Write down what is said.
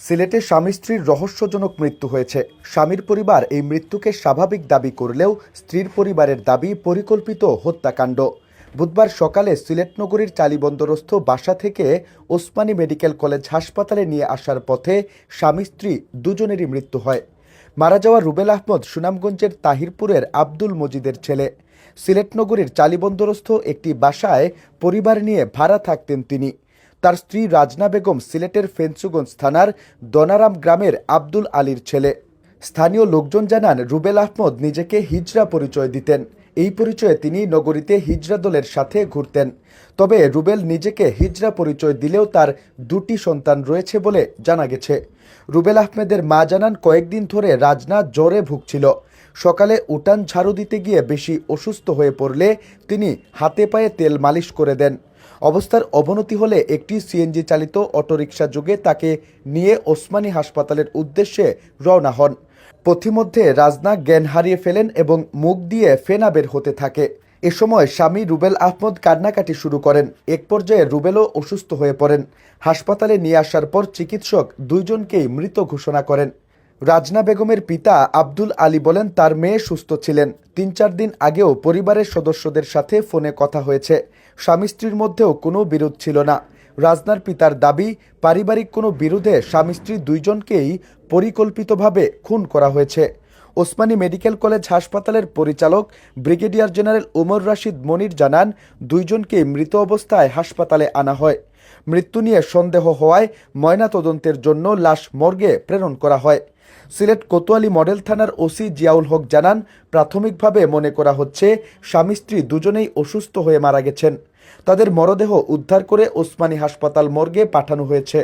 সিলেটে স্বামী স্ত্রীর রহস্যজনক মৃত্যু হয়েছে। স্বামীর পরিবার এই মৃত্যুকে স্বাভাবিক দাবি করলেও স্ত্রীর পরিবারের দাবি পরিকল্পিত হত্যাকাণ্ড। বুধবার সকালে সিলেট নগরীর চালিবন্দরস্থ বাসা থেকে ওসমানী মেডিকেল কলেজ হাসপাতালে নিয়ে আসার পথে স্বামী স্ত্রী দুজনেরই মৃত্যু হয়। মারা যাওয়া রুবেল আহমদ সুনামগঞ্জের তাহিরপুরের আব্দুল মজিদের ছেলে। সিলেট নগরীর চালিবন্দরস্থ একটি বাসায় পরিবার নিয়ে ভাড়া থাকতেন তিনি। তার স্ত্রী রাজনা বেগম সিলেটের ফেন্সুগঞ্জ থানার দনারাম গ্রামের আব্দুল আলীর ছেলে। স্থানীয় লোকজন জানান, রুবেল আহমদ নিজেকে হিজরা পরিচয় দিতেন। এই পরিচয়ে তিনি নগরীতে হিজরা দলের সাথে ঘুরতেন। তবে রুবেল নিজেকে হিজরা পরিচয় দিলেও তার দুটি সন্তান রয়েছে বলে জানা গেছে। রুবেল আহমেদের মা জানান, কয়েকদিন ধরে রাজনা জ্বরে ভুগছিল। সকালে উটান ঝাড়ু দিতে গিয়ে বেশি অসুস্থ হয়ে পড়লে তিনি হাতে পায়ে তেল মালিশ করে দেন। অবস্থার অবনতি হলে একটি সিএনজি চালিত অটোরিকশা যোগে তাকে নিয়ে ওসমানী হাসপাতালের উদ্দেশ্যে রওনা হন। পথিমধ্যে রাজনা জ্ঞান হারিয়ে ফেলেন এবং মুখ দিয়ে ফেনা বের হতে থাকে। এ সময় স্বামী রুবেল আহমদ কান্নাকাটি শুরু করেন। এক পর্যায়ে রুবেলও অসুস্থ হয়ে পড়েন। হাসপাতালে নিয়ে আসার পর চিকিৎসক দুইজনকেই মৃত ঘোষণা করেন। রাজনা বেগমের পিতা আব্দুল আলী বলেন, তার মেয়ে সুস্থ ছিলেন। তিন চার দিন আগেও পরিবারের সদস্যদের সাথে ফোনে কথা হয়েছে। স্বামী স্ত্রীর মধ্যেও কোনো বিরোধ ছিল না। রাজনার পিতার দাবি, পারিবারিক কোনো বিরোধে স্বামী স্ত্রী দুইজনকেই পরিকল্পিতভাবে খুন করা হয়েছে। ওসমানী মেডিকেল কলেজ হাসপাতালের পরিচালক ব্রিগেডিয়ার জেনারেল ওমর রাশিদ মনির জানান, দুইজনকে মৃত অবস্থায় হাসপাতালে আনা হয়। মৃত্যু নিয়ে সন্দেহ হওয়ায় ময়নাতদন্তের জন্য লাশ মর্গে প্রেরণ করা হয়। সিলেট কোতোয়ালি মডেল থানার ওসি জিয়াউল হক জানান, প্রাথমিকভাবে মনে করা হচ্ছে স্বামী স্ত্রী দুজনেই অসুস্থ হয়ে মারা গেছেন। তাদের মরদেহ উদ্ধার করে ওসমানী হাসপাতাল মর্গে পাঠানো হয়েছে।